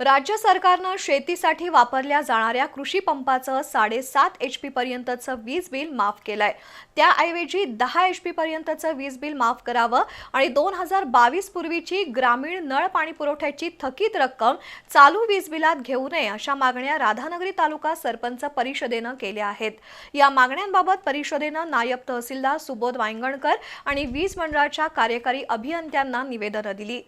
राज्य सरकारनं शेतीसाठी वापरल्या जाणाऱ्या कृषी पंपाचं साडेसात एच पी पर्यंतचं वीज बिल माफ केलंय. त्याऐवजी दहा एच पी पर्यंतचं वीज बिल माफ करावं आणि दोन हजार बावीस पूर्वीची ग्रामीण नळ पाणी पुरवठ्याची थकीत रक्कम चालू वीज बिलात घेऊ नये अशा मागण्या राधानगरी तालुका सरपंच परिषदेनं केल्या आहेत. या मागण्यांबाबत परिषदेनं नायब तहसीलदार सुबोध वायंगणकर आणि वीज मंडळाच्या कार्यकारी अभियंत्यांना निवेदनं दिली.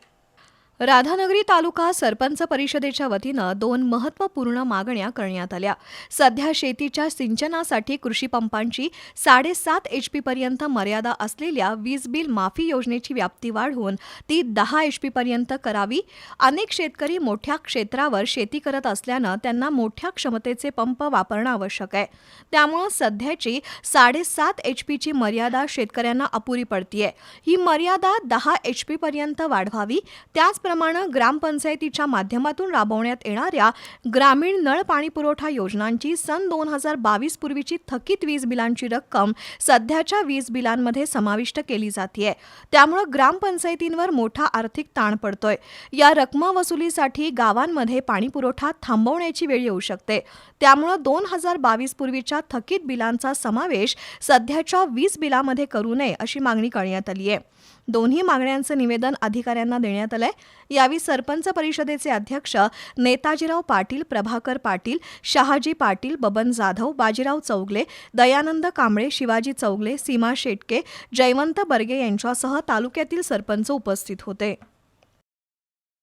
राधानगरी तालुका सरपंच परिषदेच्या वतीनं दोन महत्त्वपूर्ण मागण्या करण्यात आल्या. सध्या शेतीच्या सिंचनासाठी कृषीपंपांची साडेसात एच पी पर्यंत मर्यादा असलेल्या वीज बिल माफी योजनेची व्याप्ती वाढवून ती दहा एच पी पर्यंत करावी. अनेक शेतकरी मोठ्या क्षेत्रावर शेती करत असल्यानं त्यांना मोठ्या क्षमतेचे पंप वापरणं आवश्यक आहे. त्यामुळं सध्याची साडेसात एच पीची मर्यादा शेतकऱ्यांना अपुरी पडतीये. ही मर्यादा दहा एच पी पर्यंत वाढवावी. त्याचप्रमाणे ग्रामपंचायतीच्या माध्यमातून राबवण्यात येणाऱ्या ग्रामीण नळ पाणी पुरवठा योजनांची सन दोन हजार बावीस पूर्वीची थकीत वीज बिलांची रक्कम सध्याच्या वीज बिलांमध्ये समाविष्ट केली जाते त्यामुळं ग्रामपंचायतींवर मोठा आर्थिक ताण पडतोय. या रकमा वसुलीसाठी गावांमध्ये पाणी पुरवठा थांबवण्याची वेळ येऊ शकते. त्यामुळं दोन हजार बावीस पूर्वीच्या थकीत बिलांचा समावेश सध्याच्या वीज बिलामध्ये करू नये अशी मागणी करण्यात आली आहे दोन्ही मागण्यांचं निवेदन अधिकाऱ्यांना देण्यात आलंय. यावेळी सरपंच परिषदेचे अध्यक्ष नेताजीराव पाटील प्रभाकर पाटील शहाजी पाटील बबन जाधव बाजीराव चौगले दयानंद कांबळे शिवाजी चौगले सीमा शेटके जयवंत बर्गे यांच्यासह तालुक्यातील सरपंच उपस्थित होते.